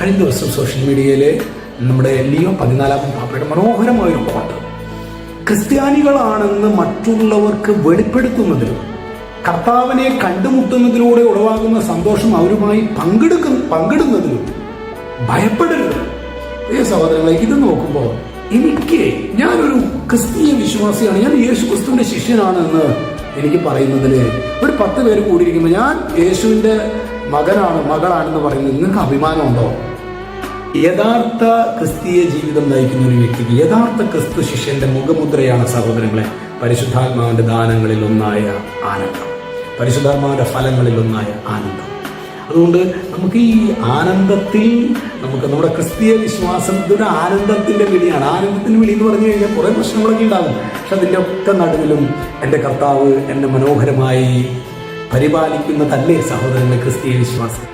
കഴിഞ്ഞ ദിവസം സോഷ്യൽ മീഡിയയിൽ നമ്മുടെ ലിയോ പതിനാലാമൻ പാപ്പയുടെ മനോഹരമായ ഒരു കോട്ട് ക്രിസ്ത്യാനികളാണെന്ന് മറ്റുള്ളവർക്ക് വെളിപ്പെടുത്തുന്നതിലും കർത്താവിനെ കണ്ടുമുട്ടുന്നതിലൂടെ ഉളവാകുന്ന സന്തോഷം അവരുമായി പങ്കെടുക്കുന്ന പങ്കിടുന്നതിലും ഭയപ്പെടരുത്. പ്രിയ സഹോദരങ്ങളെ ഇത് നോക്കുമ്പോൾ എനിക്ക് ഞാനൊരു ക്രിസ്തീയ വിശ്വാസിയാണ് ഞാൻ യേശു ക്രിസ്തുവിന്റെ ശിഷ്യനാണ് എന്ന് എനിക്ക് പറയുന്നതിൽ ഒരു പത്ത് പേര് കൂടിയിരിക്കുമ്പോൾ ഞാൻ യേശുവിന്റെ മകനാണ് മകളാണെന്ന് പറയുന്നത് നിങ്ങൾക്ക് അഭിമാനമുണ്ടോ? യഥാർത്ഥ ക്രിസ്തീയ ജീവിതം നയിക്കുന്ന ഒരു വ്യക്തിക്ക് യഥാർത്ഥ ക്രിസ്തു ശിഷ്യന്റെ മുഖമുദ്രയാണ് സഹോദരങ്ങളെ പരിശുദ്ധാത്മാവിന്റെ ദാനങ്ങളിൽ ഒന്നായ ആനന്ദം. പരിശുദ്ധാത്മാവിന്റെ ഫലങ്ങളിൽ ഒന്നായ ആനന്ദം. അതുകൊണ്ട് നമുക്ക് ഈ ആനന്ദത്തിൽ നമുക്ക് നമ്മുടെ ക്രിസ്തീയ വിശ്വാസം ഇതൊരു ആനന്ദത്തിന്റെ വിളിയാണ്. ആനന്ദത്തിന്റെ വിളി എന്ന് പറഞ്ഞു കഴിഞ്ഞാൽ കുറെ പ്രശ്നങ്ങളൊക്കെ ഉണ്ടാകും. പക്ഷെ അതിന്റെ ഒക്കെ നടുവിലും എന്റെ കർത്താവ് എന്നെ മനോഹരമായി പരിപാലിക്കുന്നതല്ലേ സഹോദരങ്ങളെ ക്രിസ്തീയ വിശ്വാസം?